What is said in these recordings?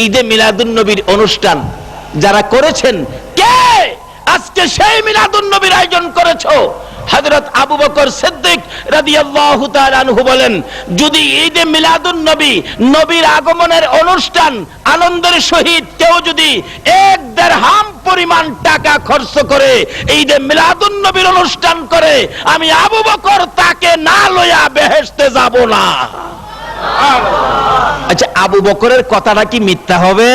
ঈদে মিলাদুন নবীর অনুষ্ঠান যারা করেছেন, কে? আজকে সেই মিলাদুন নবীর আয়োজন করেছ? হযরত আবু বকর সিদ্দিক রাদিয়াল্লাহু তাআলা আনহু বলেন, যদি ঈদে মিলাদুন নবী নবীর আগমনের অনুষ্ঠান আনন্দের সহিত কেউ যদি এক দেড়হাম পরিমাণ টাকা খরচ করে ঈদে মিলাদুন নবীর অনুষ্ঠান করে, আমি আবু বকর তাকে না লয়া বেহেশতে যাব না। আচ্ছা আবু বকরের কথাটা কি মিথ্যা হবে?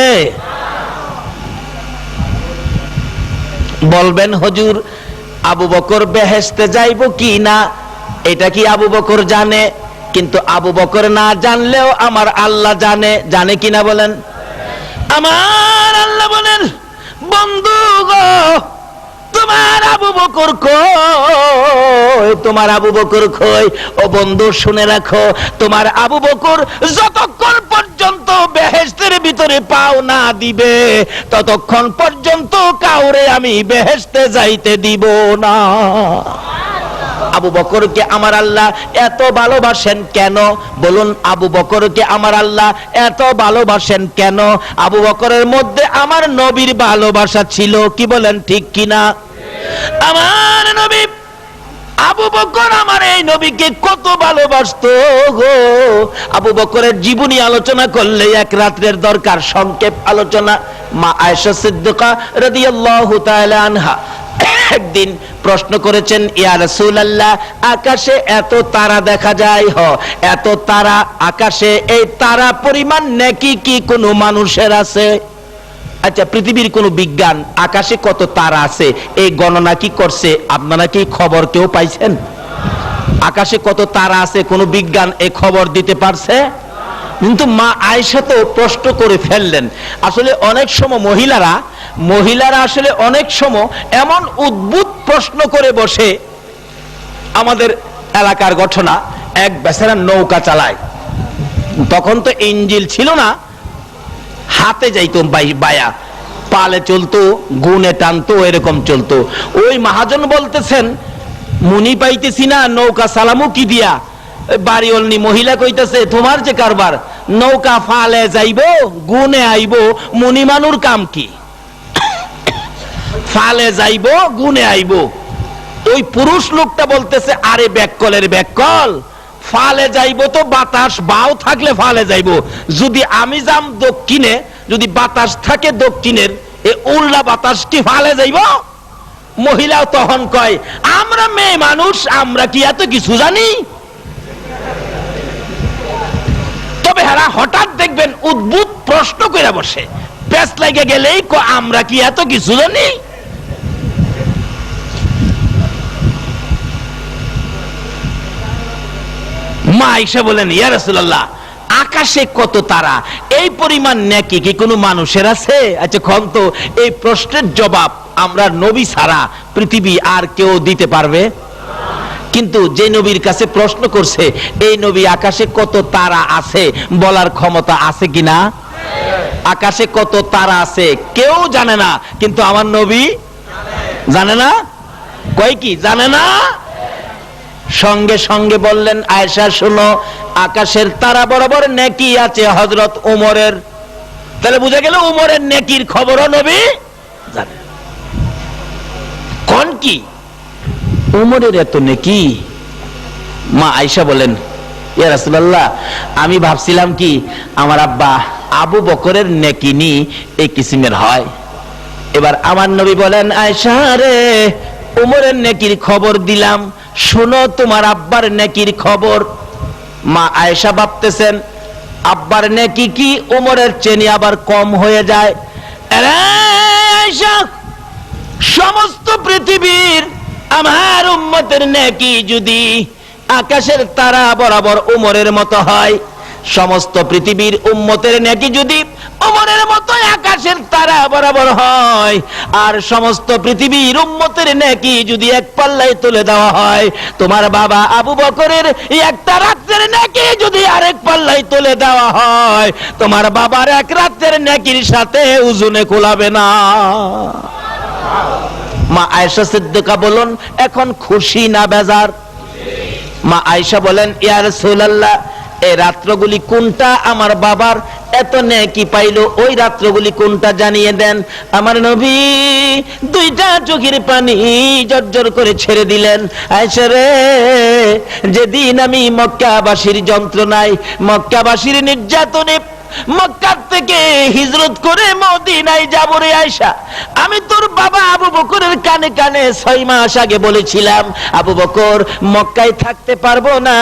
বলবেন, হজুর, আবু বকর বেহেশতে যাইব কি না? এটা কি আবু বকর জানে? কিন্তু আবু বকর না জানলেও আমার আল্লাহ জানে। জানে কিনা বলেন? আমার আল্লাহ বলেন, বন্ধু গো তোমার আবু বকর কই? তোমার আবু বকর কই? ও বন্ধু, শুনে রাখো, তোমার আবু বকর যতক্ষণ পর্যন্ত বেহেশতের ভিতরে পাও না দিবে, ততক্ষণ পর্যন্ত কাউরে আমি বেহেশতে যাইতে দিব না। আবু বকরকে আমার আল্লাহ এত ভালোবাসেন কেন? বলুন, আবু বকরকে আমার আল্লাহ এত ভালোবাসেন কেন? আবু বকরের মধ্যে আমার নবীর ভালোবাসা ছিল, কি বলেন, ঠিক কিনা? আমার নবী আবু বকর আমার এই নবীকে কত ভালোবাসতো গো। আবু বকরের জীবনী আলোচনা করলে এক রাত্রের দরকার, সংক্ষেপ আলোচনা। মা আয়েশা সিদ্দিকা রাদিয়াল্লাহু তাআলা আনহা একদিন প্রশ্ন করেছেন, ইয়া রাসূলুল্লাহ, আকাশে এত তারা দেখা যায় হ, এত তারা আকাশে, এই তারা পরিমাণ নেকি কি কোনো মানুষের আছে? আচ্ছা পৃথিবীর কোন বিজ্ঞান, আকাশে কত তারা আছে এই গণনা কি করছে? আপনারা কি খবর কেউ পাইছেন? আকাশে কত তারা আছে, কোন বিজ্ঞান এই খবর দিতে পারছে? কিন্তু মা আয়েশা তো প্রশ্ন করে ফেললেন, আসলে অনেক সময় মহিলারা মহিলারা আসলে অনেক সময় এমন উদ্ভুত প্রশ্ন করে বসে আমাদের এলাকার ঘটনা, এক বেচারা নৌকা চালায়। তখন তো ইঞ্জিল ছিল না হাতে যাইতো বায়া। পালে চলতো গুনে টানতো, এরকম চলতো। ওই মহাজন বলতেছেন, মুনি পাইতেছি না, নৌকা সালামু কি দিয়া? ওই বাড়ি অলনি মহিলা কইতেছে, তোমার যে কারবার, নৌকা ফালে যাইব গুনে আইব মুনি মানুর কাম কি? ফালে যাইব গুনে আইব। ওই পুরুষ লোকটা বলতেছে, আরে ব্যাককলের ব্যাককল ফালে যাইব তো বাতাস, বাও থাকলে ফালে যাইব। যদি আমি যাম দক্ষিণে, যদি বাতাস থাকে দক্ষিণের, এ উল্লা বাতাস কি ফালে যাইব? মহিলাও তখন কয়, আমরা মেয়ে মানুষ, আমরা কি এত কিছু জানি? তবে হারা হঠাৎ দেখবেন উদ্ভুত প্রশ্ন করে বসে। প্যাস লাগে গেলেই আমরা কি এত কিছু জানি? মা আইসা বলেন, ইয়া রাসূলুল্লাহ, আকাশে কত তারা, এই পরিমাণ নেকি কি কোনো মানুষের আছে? আচ্ছা খন তো, এই প্রশ্নের জবাব আমরা নবী ছাড়া পৃথিবী আর কেউ দিতে পারবে? কিন্তু যে নবীর কাছে প্রশ্ন করছে, এই নবী আকাশে কত তারা আছে, বলার ক্ষমতা আছে কিনা আকাশে কত তারা আছে, কেউ জানে না, কিন্তু আমার নবী জানে না? কয় কি, জানে না? সঙ্গে সঙ্গে বললেন, আয়েশা, শুনো, আকাশের তারা বরাবর নেকি আছে হজরত উমরের তাহলে বুঝা গেল উমরের নেকির খবরও নবী জানে। কোন কি? উমরের এত নেকি? মা আয়েশা বলেন, ইয়া আমি ভাবছিলাম কি, আমার আব্বা আবু বকরের নেকি নি, এই কিসিমের হয়। এবার আমার নবী বলেন আয়সা রে উমরের নেকির খবর দিলাম শোনো তোমার আব্বার নেকির খবর। মা আয়েশা ভাবতেছেন, আব্বার নেকি কি? উমরের চেনি আবার কম হয়ে যায়। সমস্ত পৃথিবীর আমার উম্মতের নেকি যদি আকাশের তারা বরাবর উমরের মতো হয় সমস্ত পৃথিবীর উম্মতের নেকি যদি উমরের মতো আকাশের তারা বরাবর হয়, আর সমস্ত পৃথিবীর উম্মতের নেকি যদি এক পাল্লায় তুলে দেওয়া হয়, তোমার বাবা আবু বকরের একটা রাত্রের নেকি যদি আরেক পাল্লায় তুলে দেওয়া হয়, তোমার বাবার এক রাত্রের নেকির সাথে উজুনে কোলাবে না। মা আয়েশা সিদ্দিকা বলুন, এখন খুশি না বেজার? মা আয়েশা বলেন, ইয়া রাসূলুল্লাহ এই রাত্রগুলি কোনটা আমার বাবার? এত নেকি পাইলো, ওই রাত্রগুলি কোনটা জানিয়ে দেন? আমার নবী দুইটা চোখের পানি জর্জর করে ছেড়ে দিলেন। আয়সা রে, যেদিন আমি মক্কাবাসীর যন্ত্রণায়, মক্কাবাসীর নির্যাতনে মক্কার থেকে হিজরত করে মদিনায় যাব রে আয়সা আমি তোর বাবা আবু বকরের কানে কানে ছয় মাস আগে বলেছিলাম, আবু বকর, মক্কায় থাকতে পারব না।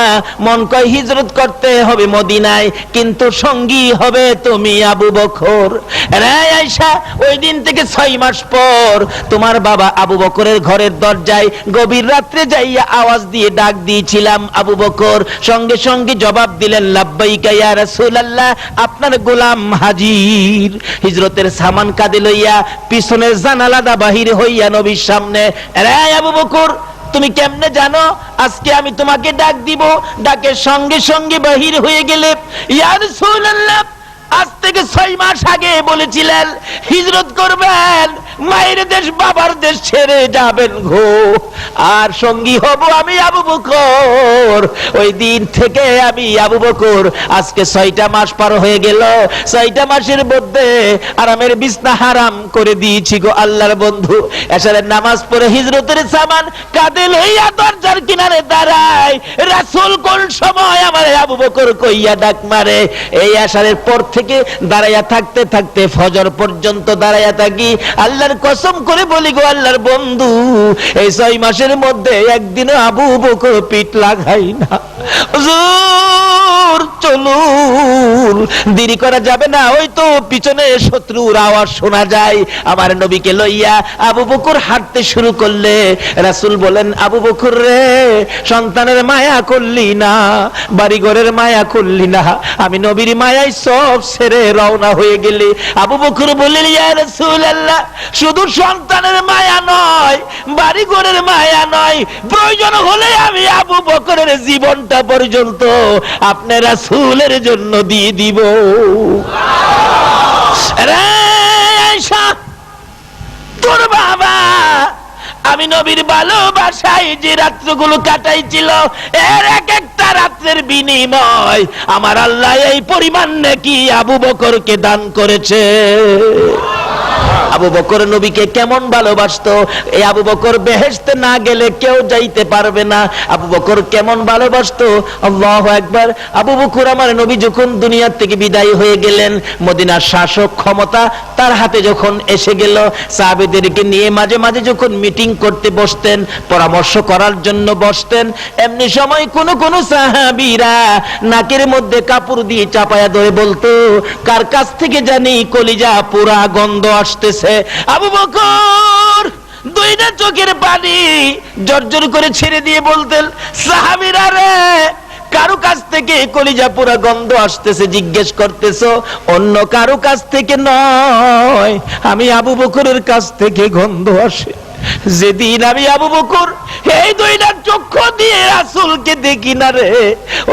মন কয় হিজরত করতে হবে মদিনায়, কিন্তু সঙ্গী হবে তুমি আবু বকর। রে আয়সা ওই দিন থেকে ছয় মাস পর তোমার বাবা আবু বকরের ঘরের দরজায় গভীর রাত্রে যাইয়া আওয়াজ দিয়ে ডাক দিয়েছিলাম, আবু বকর, সঙ্গে সঙ্গে জবাব দিলেন, লাব্বাইকা ইয়া রাসূলুল্লাহ, আপনার গোলাম হাজির। হিজরতের সামান কাঁধে লইয়া পিছনে জানালাদা বাহির হইয়া নবীর সামনে আবু বকুর, তুমি কেমনে জানো? আজকে আমি তোমাকে ডাক দিব। ডাকে সঙ্গে সঙ্গে বাহির হয়ে গেলে ইয়ার রাসূলুল্লাহ, আজ থেকে ছয় মাস আগে বলেছিলেন, হিজরত করবেন মায়ের দেশ, বাবার দেশ ছেড়ে যাবেন ঘো আর সঙ্গী হব আমি আবু বকর। ওই দিন থেকে আমি আবু বকর। আজকে ছয়টা মাস পার হয়ে গেল। ছয়টা মাসের মধ্যে আরামের বিছনা হারাম করে দিয়েছি গো আল্লাহর বন্ধু। এসারের নামাজ পড়ে হিজরতের সামান কাঁদে লইয়া দরজার কিনারে দাঁড়ায়। রাসূল কোন সময় আমার আবু বকর কইয়া ডাক মারে? এই আসারের পর থেকে দাঁড়াইয়া থাকতে থাকতে ফজর পর্যন্ত দাঁড়াইয়া থাকি। আল্লাহর কসম করে বলি গো আল্লাহর বন্ধু, এই ছয় মাসের মধ্যে একদিন আবু বকর পিঠ লাগাই না। চলুন। দেরি করা যাবে না, ওই তো পিছনে শত্রুর আওয়াজ শোনা যায়। আমার নবীকে লইয়া আবু বকর হাঁটতে শুরু করলে। রাসূল বলেন, আবু বকর রে, সন্তানের মায়া করলি না, বাড়িঘরের মায়া করলি না। আমি নবীর মায়াই সব ছেড়ে রওনা হয়ে গেলি। আবু বকর বললেন, ইয়া রাসূলুল্লাহ, শুধু সন্তানের মায়া নয়, বাড়িঘরের মায়া নয়, প্রয়োজন হলে আমি আবু বকরের জীবনটা পর্যন্ত আপনার রাসূলের জন্য দিয়ে দিব। তোর বাবা, আমি নবীর ভালোবাসায় যে রাত্রগুলো কাটাইছিল, এর এক একটা রাত্রের বিনিময় আমার আল্লাহ এই পরিমাণ নাকি আবু বকরকে দান করেছে। আবু বকর নবীকে কেমন ভালোবাসতো? এই আবু বকর বেহেশতে না গেলে কেউ যাইতে পারবে না। আবু বকর কেমন ভালোবাসতো? আল্লাহ একবার আবু বকর আমার নবী যখন দুনিয়ার থেকে বিদায় হয়ে গেলেন, মদিনার শাসক ক্ষমতা তার হাতে যখন এসে গেল, সাহাবেদেরকে নিয়ে মাঝে মাঝে যখন মিটিং করতে বসতেন, পরামর্শ করার জন্য বসতেন, এমনি সময় কোন কোন সাহাবিরা নাকের মধ্যে কাপড় দিয়ে চাপায়া ধরে বলতো, কার কাছ থেকে জানি কলিজা পুরা গন্ধ আসতেছে? আবু বকর দুইটা চোখের পানি জর্জর করে ছেড়ে দিয়ে বলতেন, সাহাবীরা রে, কারও কাছ থেকে কলিজা পুরা গন্ধ আসতেছে, জিজ্ঞেস করতেছো, অন্য কারও কাছ থেকে নয়। আমি আবু বকরের কাছ থেকে গন্ধ আসে। যেদিন আমি আবু বকর এই দুইটা চক্ষু দিয়ে রাসূলকে দেখি না রে,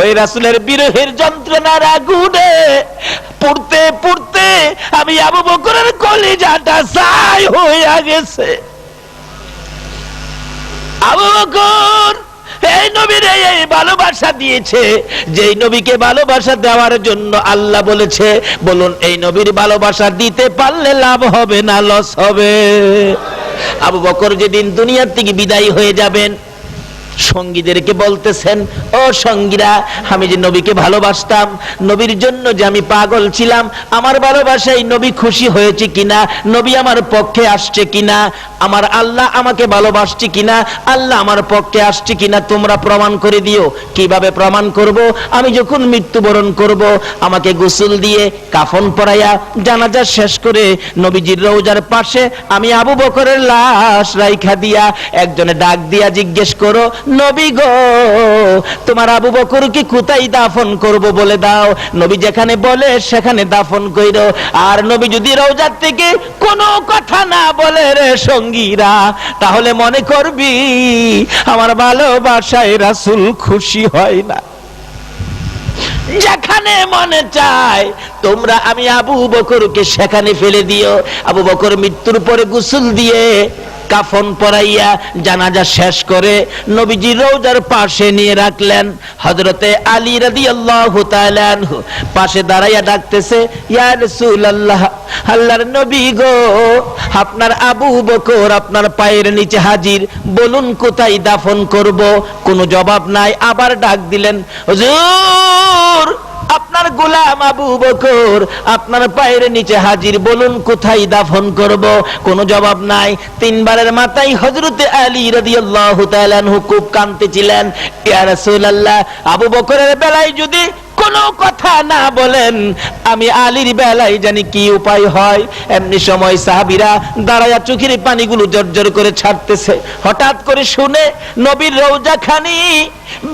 ওই রাসূলের বিরহের যন্ত্রণার আগুনে পড়তে পড়তে আমি আবু বকরের কলিজাটা ছাই হয়ে গেছে। আবু বকর এই নবীর, এই ভালোবাসা দিয়েছে। যেই নবীকে ভালোবাসা দেওয়ার জন্য আল্লাহ বলেছে, বলুন, এই নবীর ভালোবাসা দিতে পারলে লাভ হবে না, লস হবে। আবু বকর যেদিন দুনিয়ার থেকে বিদায়ী হয়ে যাবেন সঙ্গীদেরকে বলতেছেন, ও সঙ্গীরা, আমি যে নবীকে ভালোবাসতাম, নবীর জন্য যে আমি পাগল ছিলাম, আমার ভালোবাসায় নবী খুশি হয়েছে কিনা, নবী আমার পক্ষে আসছে কিনা, আমার আল্লাহ আমাকে ভালোবাসছে কিনা, আল্লাহ আমার পক্ষে আসছে কিনা, তোমরা প্রমাণ করে দিও। কীভাবে প্রমাণ করব? আমি যখন মৃত্যুবরণ করব, আমাকে গোসল দিয়ে কাফন পরাইয়া জানাজা শেষ করে নবীজির রৌজার পাশে আমি আবু বকরের লাশ রাইখা দিয়া একজনে ডাক দিয়া জিজ্ঞেস করো নবী গো, তোমার আবু বকরকে কোথায় দাফন করব বলে দাও? নবী যেখানে বলে, সেখানে দাফন কইরো। আর নবী যদি রওজার থেকে কোনো কথা না বলে রে সঙ্গীরা, তাহলে মনে করবি আমার ভালোবাসায় রাসুল খুশি হয় না। যেখানে মনে চায়, তোমরা আমি আবু বকরকে সেখানে ফেলে দিও। আবু বকর মৃত্যুর পরে গুসুল দিয়ে কাফন পরাইয়া জানাজা শেষ করে নবীজি রৌজার পাশে নিয়ে রাখলেন। হজরতে আলী রাদি আল্লাহ পাশে দাঁড়াইয়া ডাকতেছে, ইয়া রাসূলুল্লাহ, আল্লাহর নবী গো, আপনার আবু বকর আপনার পায়ের নিচে হাজির, বলুন কোথায় দাফন করব? কোনো জবাব নাই, আবার ডাক দিলেন, হুজুর আপনার গোলাম আবু বকর, আপনার পায়ের নিচে হাজির, বলুন কোথায় দাফন করব? কোন জবাব নাই। তিনবারের মাথায় হজরতে আলী রাদিয়াল্লাহু তাআলা খুব কাঁদতেছিলেন। ইয়া রাসূলুল্লাহ, আবু বকরের বেলায় যদি কোনো কথা না বলেন। আমি আলীর বেলায় জানি কি উপায় হয়। এমনি সময় সাহাবিরা দাঁড়ায়া চোখের পানিগুলো জর্জর করে ছাড়তেছে। হঠাৎ করে শুনে নবীর রৌজা খানি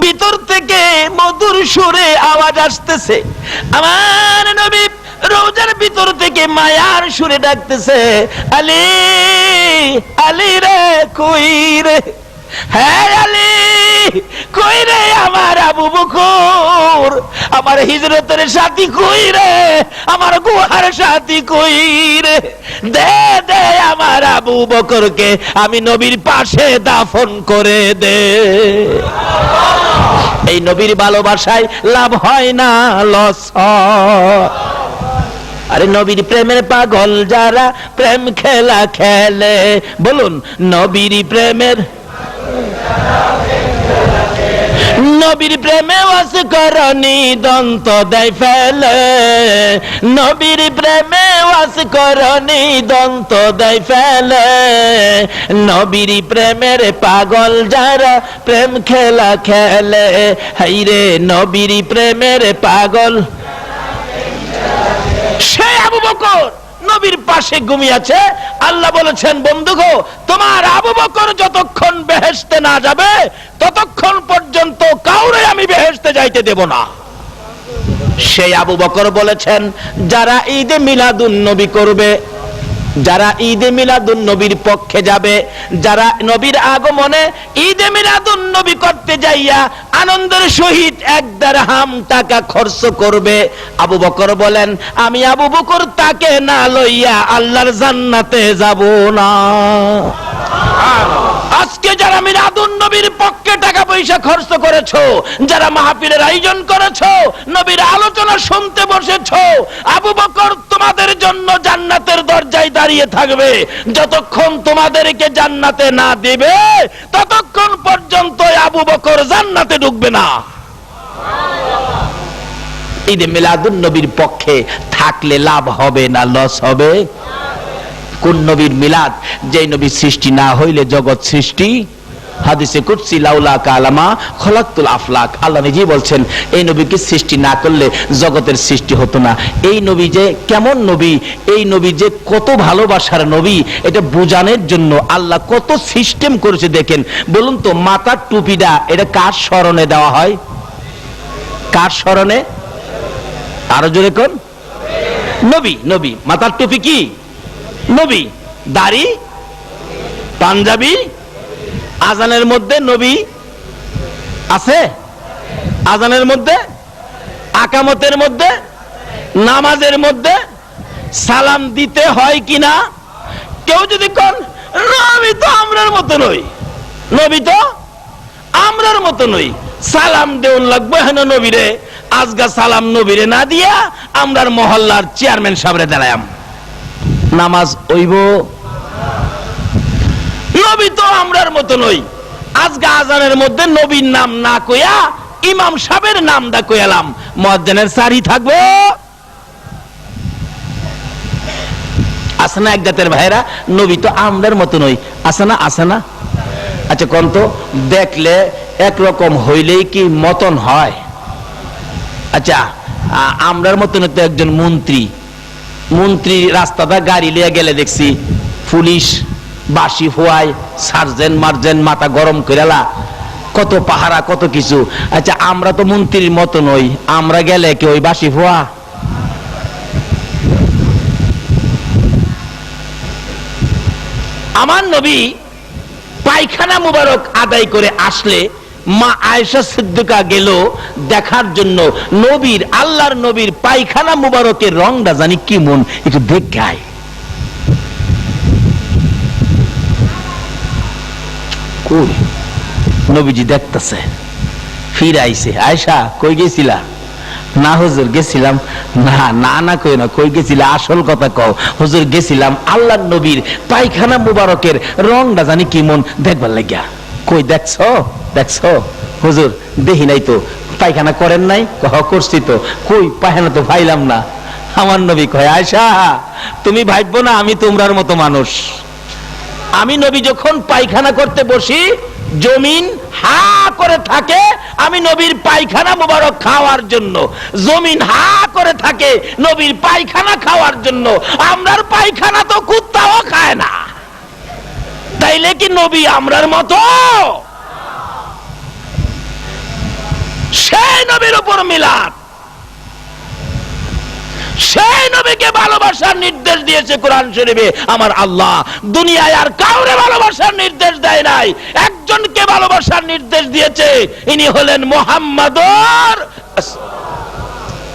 ভিতর থেকে মধুর সুরে আওয়াজ আসতেছে। আমার নবী রোজার ভিতর থেকে মায়ার সুরে ডাকতেছে, আলী আলী রে, কই রে? হ্যাঁ আমার আবু বকর? আমার হিজরতের সাথী কই রে? আমার গুহার সাথী কই রে? দে দে আমার আবু বকরকে, আমি নবীর পাশে দাফন করে দে। এই নবীর ভালোবাসায় লাভ হয় না লস। আরে নবীর প্রেমের পাগল যারা প্রেম খেলা খেলে, বলুন নবীর প্রেমের নবীর প্রেমে ওয়াস করনি, দন্ত দেয় ফেলে। নবীর প্রেমে ওয়াস করনি, দন্ত দেয় ফেলে। নবীর প্রেমের পাগল যারা প্রেম খেলা খেলে, হাইরে নবীর প্রেমের পাগল। সে আবু বকর। নবীর পাশে ঘুমিয়েছে। আল্লাহ বলেছেন, বন্ধু গো, তোমার আবু বকর যতক্ষণ বেহেশতে না যাবে, ততক্ষণ পর্যন্ত কাউরে আমি বেহেশতে যাইতে দেব না। সেই আবু বকর বলেছেন, যারা ঈদে মিলাদুন নবী করবে যারা ঈদে মিলাদুন নবীর পক্ষে যাবে, যারা নবীর আগমনে ঈদে মিলাদুন নবী করতে যাইয়া আনন্দের সহিত এক হাম টাকা খরচ করবে। আবু বকর বলেন, আমি আবু বকর তাকে না লইয়া আল্লাহর জান্নাতে যাব না। আজকে যারা মিলাদুন নবীর পক্ষে টাকা পয়সা খরচ করেছ, যারা মাহফিলের আয়োজন করেছ, নবীর আলোচনা শুনতে বসেছো, আবু বকর তোমাদের জন্য জান্নাতের দরজায় দাঁড়িয়ে থাকবে। যতক্ষণ তোমাদেরকে জান্নাতে না দিবে, ততক্ষণ পর্যন্ত আবু বকর জান্নাতে ঢুকবে না। ঈদে মিলাদুন নবীর পক্ষে থাকলে লাভ হবে না, লস হবে? কোন নবীর মিলাদ? যে নবীর সৃষ্টি না হইলে জগৎ সৃষ্টি। হাদিসে কুৎসি লাউলা কালামা আফলাক। আল্লাহ নিজেই বলছেন, এই নবীকে সৃষ্টি না করলে জগতের সৃষ্টি হতো না। এই নবী যে কেমন নবী, এই নবী যে কত ভালোবাসার নবী, এটা বোঝানোর জন্য আল্লাহ কত সিস্টেম করেছে দেখেন। বলুন তো, মাথার টুপিটা এটা কার স্মরণে দেওয়া হয়? কার স্মরণে? আরও জোরে কোন? নবী নবী। মাথার টুপি কি? নবী, দাড়ি, পাঞ্জাবি, আজানের মধ্যে নবী আছে, আজানের মধ্যে, আকামতের মধ্যে, নামাজের মধ্যে সালাম দিতে হয় কিনা? কেউ যদি কোন, নবী তো আমরার মতো নই। নবী তো আমরার মতো নই। সালাম দেউন লাগবে হেন নবীরে। আজগা সালাম নবীরে না দিয়া আমরার মহল্লার চেয়ারম্যান সাহেবরে দাঁড়ায়াম। নামাজ ওইব নবী তো আমরার মতো নই। আজকে আজানের মধ্যে নবীর নাম না কইয়া ইমাম সাহেবের নাম দা কইয়ালাম মজ্জানের সারি থাকব। আসনা এক জাতের ভাইরা নবী তো আমরার মতো নই। আসনা আসনা আচ্ছা কোন তো? দেখলে একরকম হইলেই কি মতন হয়? আচ্ছা আমরার মতন তো একজন মন্ত্রী। মন্ত্রী রাস্তাটা গাড়ি লিয়ে গেলে দেখছি, পুলিশ বাসি হওয়ায় সার্জেন মার্জেন মাথা গরম করেলা কত পাহারা, কত কিছু। আচ্ছা আমরা তো মন্ত্রীর মতো নই আমরা গেলে কি ওই বাসি হওয়া আমার নবী পায়খানা মুবারক আদায় করে আসলে মা আয়েশা সিদ্দিকা গেল দেখার জন্য। নবীর, আল্লাহর নবীর পায়খানা মুবারকের রংটা জানি কি মন, একটু দেখায় কই? নবীজি দেখতেছে। ফির আইছে। আয়সা কই গেছিলা? না, হুজুর, গেছিলাম। না না না, কই না, কই গেছিলা? আসল কথা কও। হুজুর, গেছিলাম আল্লাহর নবীর পায়খানা মুবারকের রংটা জানি কি মন, দেখবার লাগিয়া। কই দেখছ? দেখছ? হুজুর দেখি নাই তো। পায়খানা করেন নাই? কহ, করছি তো। কই, পায়খানা তো পাইলাম না। আমার নবী কয় আয়সা তুমি ভাববো না, আমি তোমরার মতো মানুষ। আমি নবী যখন পায়খানা করতে বসি, জমিন হা করে থাকে, আমি নবীর পায়খানা মোবারক খাওয়ার জন্য। জমিন হা করে থাকে, নবীর পায়খানা খাওয়ার জন্য। আমরার পায়খানা তো কুত্তাও খায় না। তাইলে কি নবী আমরার মতো? সেই নবীর উপর মিলাদ। সেই নবীকে ভালোবাসার নির্দেশ দিয়েছে কোরআন শরীফে। আমার আল্লাহ দুনিয়ায় আর কাউরে ভালোবাসার নির্দেশ দেয় নাই। একজনকে ভালোবাসার নির্দেশ দিয়েছে। ইনি হলেন মোহাম্মদর